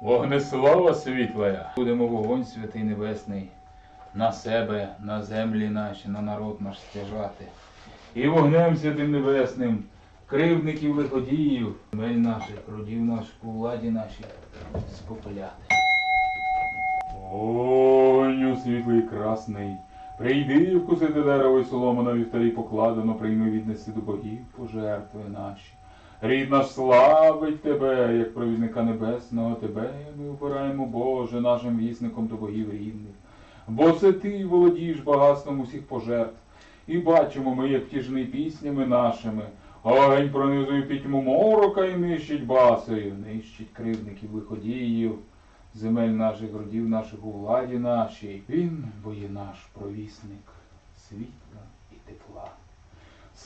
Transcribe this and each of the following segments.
Вогнеслава світлая! Будемо вогонь святий небесний на себе, на землі наші, на народ наш стяжати. І вогнем святим небесним кривдників лиходіїв, земель наших, родів наших, у владі нашій спопиляти. Огню світлий красний, прийди вкусити дерево і солому на вівтарі покладено, прийми віднеси до богів пожертви наші. Рід наш славить тебе, як провідника небесного, тебе ми обираємо, Боже, нашим вісником до богів рідних. Бо це ти володієш багатством усіх пожертв. І бачимо ми, як втіжний піснями нашими. Огонь пронизує пітьму морока і нищить басою, нищить кривдників лиходіїв, земель наших родів наших у владі нашій. Він, бо є наш провісник світла і тепла.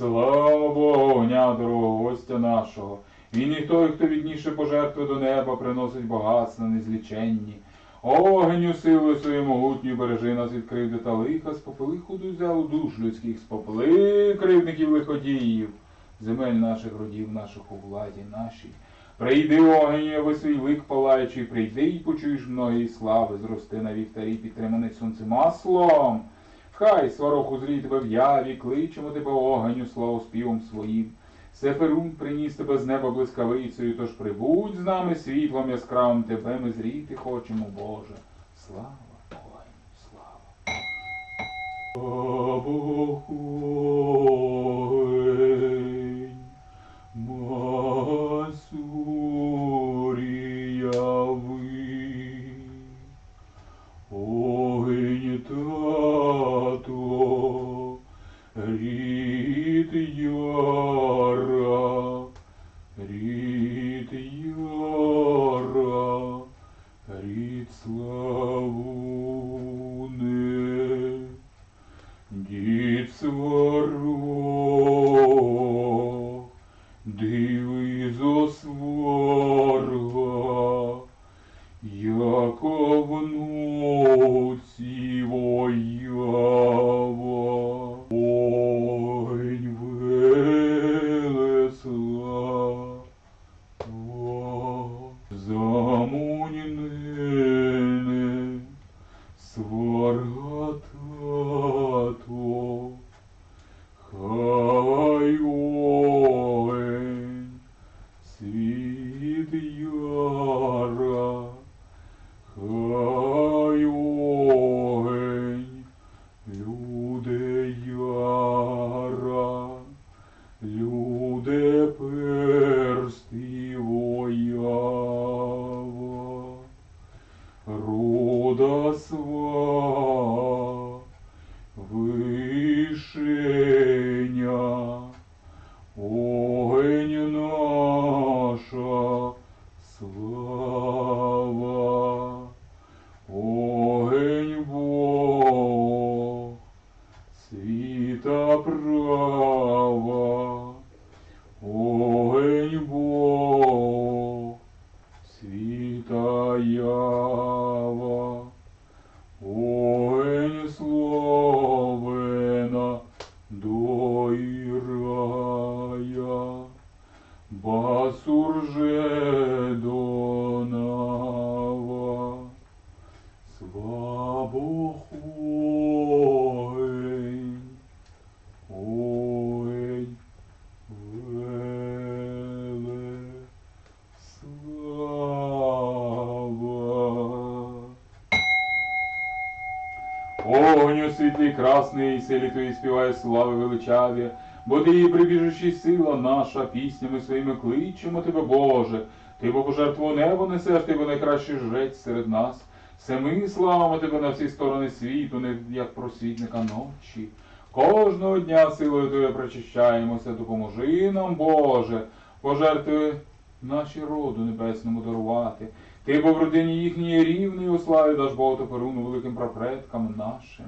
Слава огня, дорогого гостя нашого. Він і той, хто відніше пожертви до неба, приносить багатства незліченні. Огеню силою своєю могутньою бережи нас від кривди та лиха, спопили худу взяв душ людських, спопили кривдників лиходіїв, земель наших родів наших у владі нашій. Прийди, огеню, ви свій лик палаючий, прийди і почуєш многої слави, зрости на вівтарі, підтриманий сонцем маслом. Хай сварох узрій тебе в яві, кличемо тебе огню, славу співом своїм. Сеферун приніс тебе з неба блискавицею, тож прибудь з нами світлом яскравим, тебе ми зріти хочемо, Боже. Слава огню, слава. Обохуй, Огню світлий красний, силі твої співає слави величаві, бо ти її прибіжучі сила наша, піснями своїми кличемо тебе, Боже. Ти бо пожертву небо несеш, ти бо найкращий жрець серед нас. Все ми славимо тебе на всі сторони світу, не як просвітника ночі. Кожного дня силою Твоєю прочищаємося, допоможи нам, Боже, пожертви наші роду небесному дарувати. Ти бо в родині їхньої рівний у славі даш Богу великим прапредкам нашим.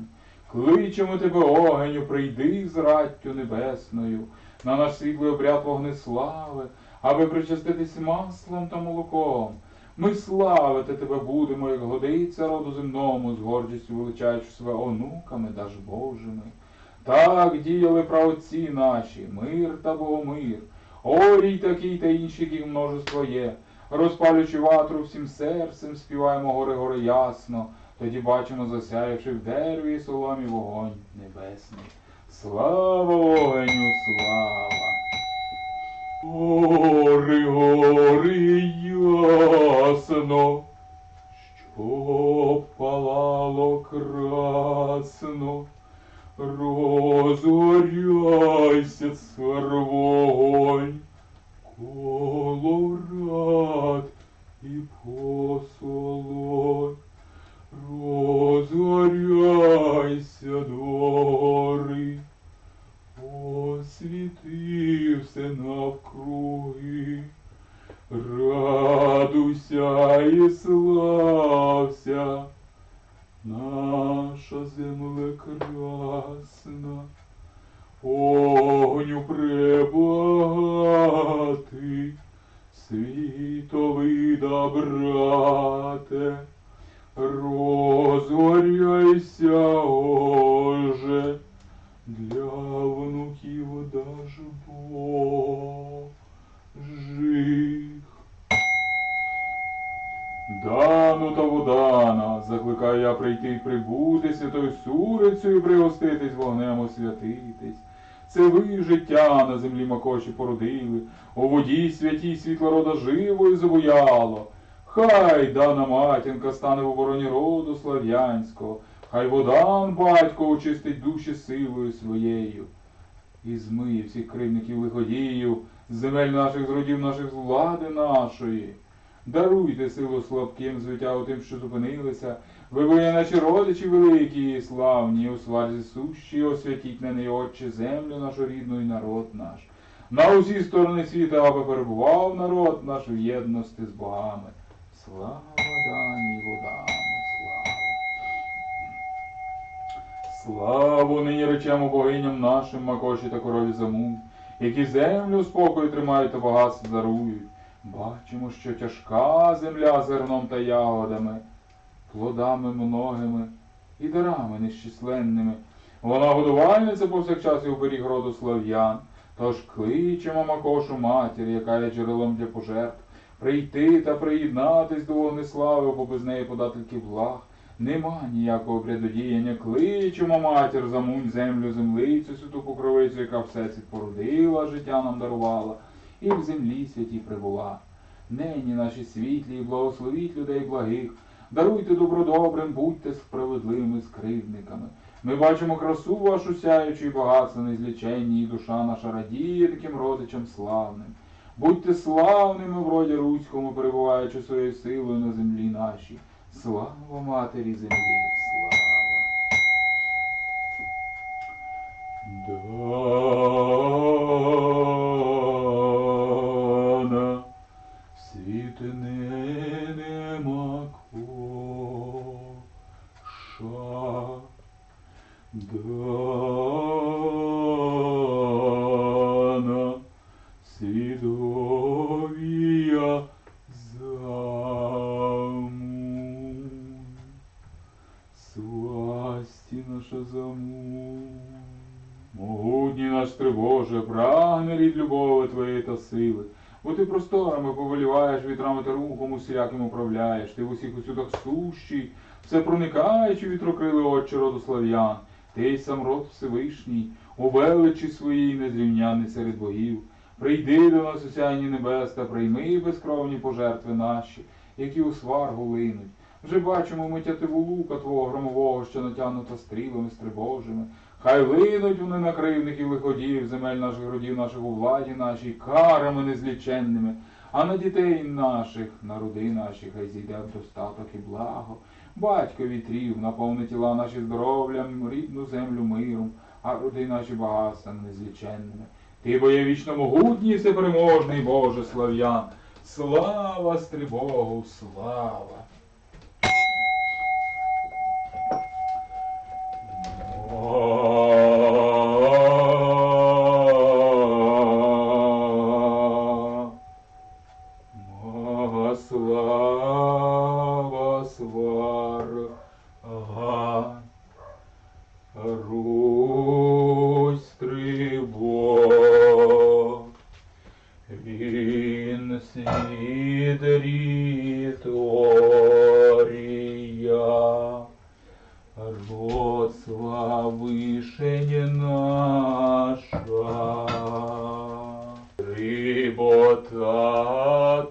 Кличемо тебе, огеню, прийди з раттю небесною, на наш світлий обряд вогнеслави, аби причаститись маслом та молоком. Ми славити тебе будемо, як годиться роду земному, з гордістю величаючи себе онуками даж Божими. Так діяли праотці наші, мир та богомир, орій такий та інших їх множество є. Розпалюючи ватру всім серцем, співаємо горе горе ясно, тоді бачимо, засяявши в дереві і соломі вогонь небесний. Слава вогню, слава! Гори, гори ясно, щоб палало красно, розгоряйся цар вогонь, коло і посолонь, розгоряйся дори, освіти все навкруги, радуйся і слався, наша земля та водана, закликаю я прийти й прибути святою сурицею, пригоститись вогнем освятитись. Це ви життя на землі макоші породили, у воді святій світла рода живою забуяло. Хай дана матінка стане в обороні роду слав'янського, хай водан батько очистить душі силою своєю. І змиє всіх кривників лиходіїв, земель наших з родів наших з влади нашої. Даруйте силу слабким, звитягу тим, що зупинилися. Ви ви наші родичі великі і славні, у сварзі сущі, освятіть на неї Отче землю нашу рідну і народ наш. На усі сторони світу, аби перебував народ наш в єдності з богами. Слава даній водами, слава. Славу нині речемо богиням нашим, Макоші та корові заму, які землю спокою тримають та багатство дарують. Бачимо, що тяжка земля зерном та ягодами, плодами многими і дарами нещисленними. Вона годувальниця повсякчас і оберіг роду слав'ян. Тож кличемо Макошу матір, яка є джерелом для пожертв, прийти та приєднатись до вогнеслави, бо без неї подательки благ. Нема ніякого предодіяння. Кличемо матір, замунь землю, землицю, святу покровицю, яка все це породила, життя нам дарувала і в землі святій прибула. Нині наші світлі, і благословіть людей благих, даруйте добродобрим, будьте справедливими з кривдниками. Ми бачимо красу вашу сяючу і багатство незліченні, і душа наша радіє таким родичам славним. Будьте славними в роді руському, перебуваючи своєю силою на землі нашій. Слава матері землі, свідовія замуй. Сласті наша замуй. Могутній наш Трибоже, прагне рід любові Твоєї та сили. Бо ти просторами повеліваєш, вітрами та рухом усіляким управляєш, ти в усіх усюдах сущий, все проникаючи вітрокрили очі роду слав'ян. Ти й сам род Всевишній, у величі своїй незрівняний серед богів. Прийди до нас, осяйні небес, та прийми безкровні пожертви наші, які у сваргу линуть. Вже бачимо ми тятиву лука твого громового, що натягнута стрілами стрибожими. Хай линуть вони на кривників лиходіїв, земель наших родів, наших у владі нашій, карами незліченними, а на дітей наших, на роди наші, хай зійде достаток і благо. Батько вітрів, наповни тіла наші здоров'ям, рідну землю миром, а роди наші багатствами незліченними. Ти бо є вічно могутній, всепереможний Боже слав'ян. Слава стрибогу, слава!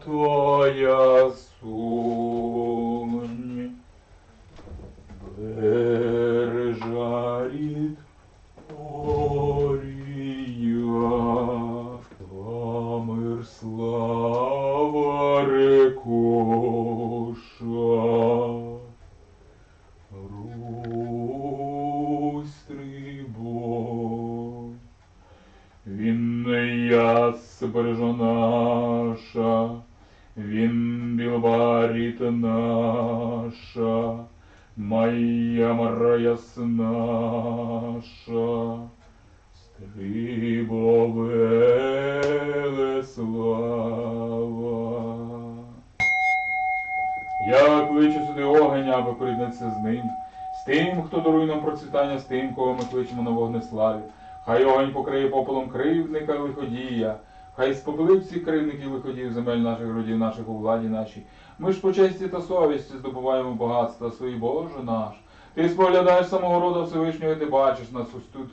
твоя сунь, Він яс наша, він білбаріт наша, моя мраяс наша, стрибове слава. Я кличу сюди огонь, аби поріднитися з ним, з тим, хто дарує нам процвітання, з тим, кого ми кличемо на вогнеславі. Хай огонь покриє попелом кривдника лиходія, хай спопилить всіх кривдників лиходіїв земель наших родів, наших у владі нашій. Ми ж по честі та совісті здобуваємо багатства свої, Боже наш. Ти споглядаєш самого роду Всевишнього, і ти бачиш нас ось тут.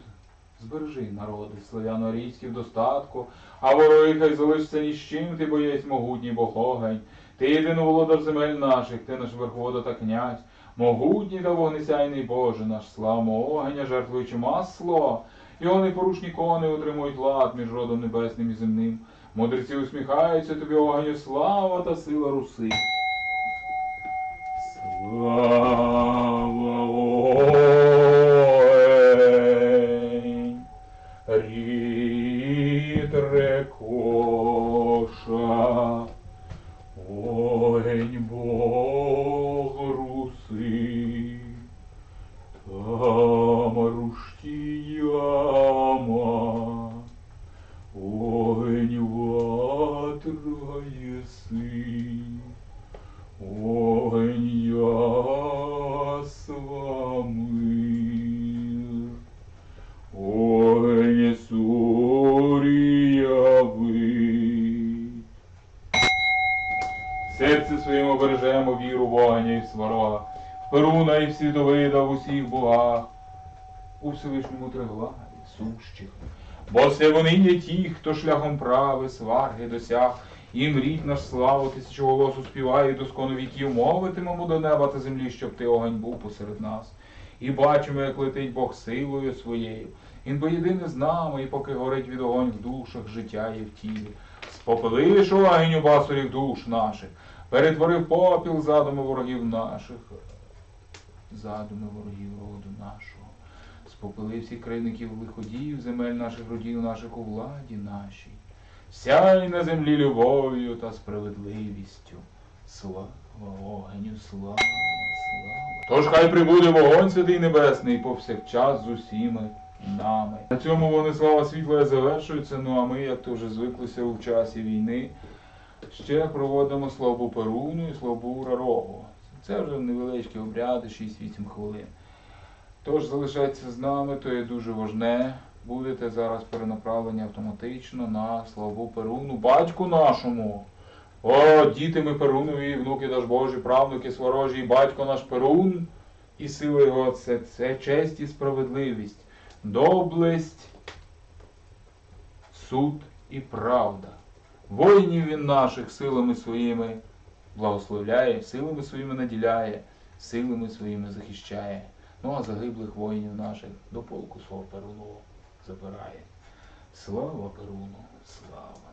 Збережи народи, славяно-арійські в достатку, а вороги хай залишаться ні з чим, ти боєць могутній Бог огонь. Ти єдиний володар земель наших, ти наш верховода та князь, могутній та вогнесяйний Боже наш, славмо огня, жертвуючи масло. Його непорушні кони утримують лад між родом небесним і земним. Мудреці усміхаються тобі, огню, слава та сила руси. Слава огонь, рід рекоша, огонь Бог руси, там руштіяма, Серце своїм обережемо віру вогня і сварога, в Перуна і в світовида в усіх богах, у Всевишньому Триглагі, сущих. Бо це вони є ті, хто шляхом прави, сварги досяг, і мріть наш славу тисячу голосу співає, і доскону віків мовитимемо до неба та землі, щоб ти огонь був посеред нас. І бачимо, як летить Бог силою своєю. Він бо єдиний з нами, і поки горить від огонь в душах, життя є в тілі. Спопилиш огонь у басурів душ наших, перетворив попіл задуми ворогів наших, задуми ворогів роду нашого. Спопили всіх криників лиходіїв, земель наших родів наших у владі нашій. Сяй на землі любов'ю та справедливістю. Слава огню, слава, слава. Тож хай прибуде вогонь святий небесний повсякчас з усіми нами. На цьому Вонислава світла завершується, ну а ми, як то вже звиклися у часі війни, ще проводимо славу Перуну і славу Рарогу. Це вже невеличкі обряди, 6-8 хвилин. Тож залишайтеся з нами, то є дуже важне. Будете зараз перенаправлені автоматично на славу Перуну, батьку нашому. О, діти ми Перунові, внуки наш Божі, правнуки сворожі, батько наш Перун, і сила його це, це честь і справедливість, доблесть, суд і правда. Воїнів він наших силами своїми благословляє, силами своїми наділяє, силами своїми захищає. Ну а загиблих воїнів наших до полку свого перуну забирає. Слава Перуну, слава!